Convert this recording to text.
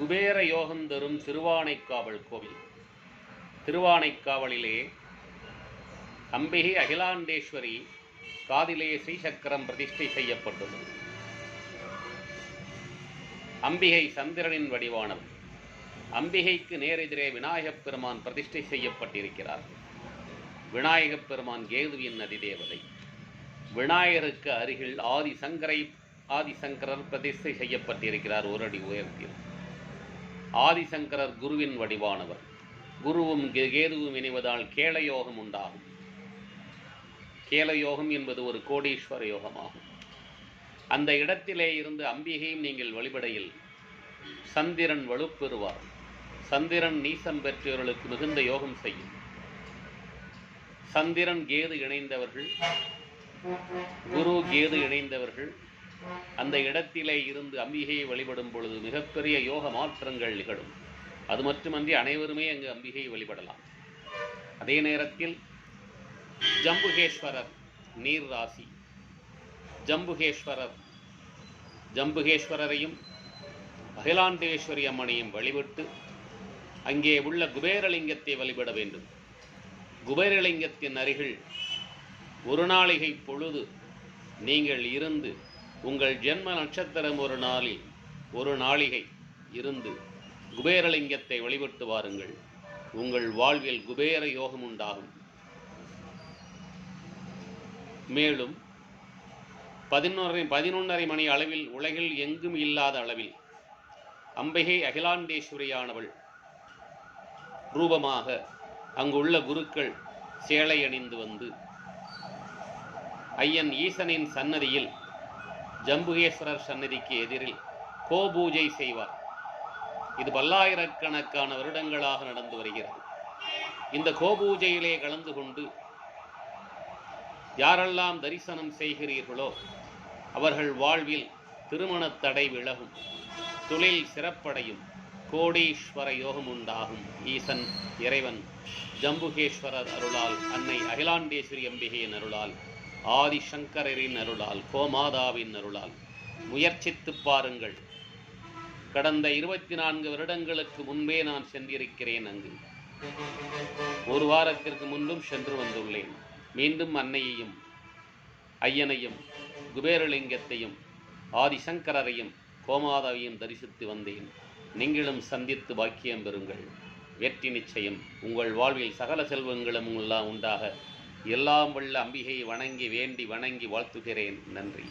குபேர யோகம் தரும் திருவானைக்காவல் கோவில். திருவானைக்காவலிலே அம்பிகை அகிலாண்டேஸ்வரி காதிலே ஸ்ரீசக்கரம் பிரதிஷ்டை செய்யப்பட்டுள்ளது. அம்பிகை சந்திரனின் வடிவானவர். அம்பிகைக்கு நேரெதிரே விநாயகப் பெருமான் பிரதிஷ்டை செய்யப்பட்டிருக்கிறார். விநாயகப் பெருமான் கேதுவின் அதிதேவதை. விநாயகருக்கு அருகில் ஆதிசங்கரை ஆதிசங்கரர் பிரதிஷ்டை செய்யப்பட்டிருக்கிறார். ஒரு அடி உயரத்தில். ஆதிசங்கரர் குருவின் வடிவானவர். குருவும் கே- கேதுவும் இணைவதால் கேளயோகம் உண்டாகும். கேளயோகம் என்பது ஒரு கோடீஸ்வர யோகமாகும். அந்த இடத்திலே இருந்து அம்பிகையும் நீங்கள் வழிபடையில் சந்திரன் வலுப்பெறுவார். சந்திரன் நீசம் பெற்றவர்களுக்கு மிகுந்த யோகம் செய்யும். சந்திரன் கேது இணைந்தவர்கள் குரு கேது இணைந்தவர்கள் அந்த இடத்திலே இருந்து அம்பிகையை வழிபடும் பொழுது மிகப்பெரிய யோக மாற்றங்கள் நிகழும். அது மட்டுமன்றி அனைவருமே அங்கு அம்பிகையை வழிபடலாம். அதே நேரத்தில் ஜம்புகேஸ்வரர் நீர் ராசி. ஜம்புகேஸ்வரர் ஜம்புகேஸ்வரரையும் அகிலாண்டேஸ்வரி அம்மனையும் வழிபட்டு அங்கே உள்ள குபேரலிங்கத்தை வழிபட வேண்டும். குபேரலிங்கத்தின் அருகில் ஒரு நாளிகை பொழுது நீங்கள் இருந்து உங்கள் ஜென்ம நட்சத்திரம் ஒரு நாளில் ஒரு நாளிகை இருந்து குபேரலிங்கத்தை வழிபட்டு வாருங்கள். உங்கள் வாழ்வில் குபேர யோகம் உண்டாகும். மேலும் பதினொன்றரை பதினொன்றரை மணி அளவில் உலகில் எங்கும் இல்லாத அளவில் அம்பிகை அகிலாண்டேஸ்வரியானவள் ரூபமாக அங்குள்ள குருக்கள் சேலை அணிந்து வந்து ஐயன் ஈசனின் சன்னதியில் ஜம்புகேஸ்வரர் சன்னதிக்கு எதிரில் கோபூஜை செய்வார். இது பல்லாயிரக்கணக்கான வருடங்களாக நடந்து வருகிறது. இந்த கோபூஜையிலே கலந்து கொண்டு யாரெல்லாம் தரிசனம் செய்கிறீர்களோ அவர்கள் வாழ்வில் திருமணத் தடை விலகும் தொழில் சிறப்படையும் கோடீஸ்வர யோகம் உண்டாகும். ஈசன் இறைவன் ஜம்புகேஸ்வரர் அருளால் அன்னை அகிலாண்டேஸ்வரி அம்பிகையின் அருளால் ஆதிசங்கரின் அருளால் கோமாதாவின் அருளால் முயற்சித்துப் பாருங்கள். கடந்த இருபத்தி நான்கு வருடங்களுக்கு முன்பே நான் சென்றிருக்கிறேன் அங்கு. ஒரு வாரத்திற்கு முன்பும் சென்று வந்துள்ளேன். மீண்டும் அன்னையையும் ஐயனையும் குபேரலிங்கத்தையும் ஆதிசங்கரரையும் கோமாதாவையும் தரிசித்து வந்தேன். நீங்களும் சந்தித்து பாக்கியம் பெறுங்கள். வெற்றி நிச்சயம். உங்கள் வாழ்வில் சகல செல்வங்களும் எல்லாம் உண்டாக. எல்லாம் வல்ல அம்பிகையை வணங்கி வேண்டி வணங்கி வாழ்த்துகிறேன். நன்றி.